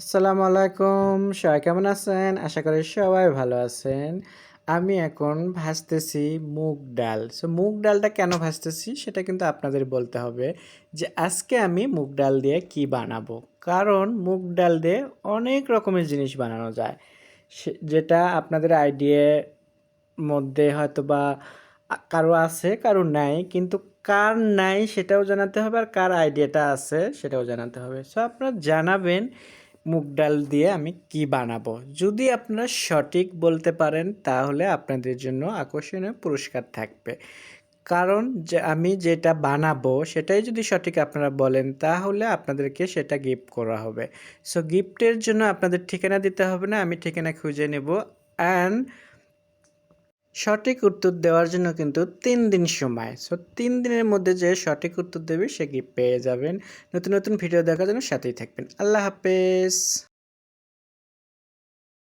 আসসালামু আলাইকুম। সবাই কেমন আছেন? আশা করি সবাই ভালো আছেন। আমি এখন ভাজতেছি মুগ ডাল। সো মুগ ডালটা কেন ভাজতেছি? সেটা কিন্তু আপনাদের বলতে হবে যে আজকে আমি মুগ ডাল দিয়ে কি বানাবো। কারণ মুগ ডাল দিয়ে অনেক রকমের জিনিস বানানো যায়। যেটা আপনাদের আইডিয়ার মধ্যে হয়তো বা কারও আছে, কারও নাই, কিন্তু কার নাই সেটাও জানাতে হবে আর কার আইডিয়াটা আছে সেটাও জানাতে হবে। সো আপনারা জানাবেন মুগ ডাল দিয়ে আমি কি বানাবো? যদি আপনারা সঠিক বলতে পারেন, তাহলে আপনাদের জন্য আকর্ষণীয় পুরস্কার থাকবে। কারণ যে আমি যেটা বানাবো, সেটাই যদি সঠিক আপনারা বলেন, তাহলে আপনাদেরকে সেটা গিফট করা হবে। সো গিফটের জন্য আপনাদের ঠিকানা দিতে হবে না, আমি ঠিকানা খুঁজে নেব। অ্যান্ড সঠিক উত্তর দেওয়ার জন্য কিন্তু তিন দিন সময়। সো তিন দিনের মধ্যে যে সঠিক উত্তর দেবে, সে কি পেয়ে যাবেন। নতুন নতুন ভিডিও দেখার জন্য সাথেই থাকবেন। আল্লাহ হাফেজ।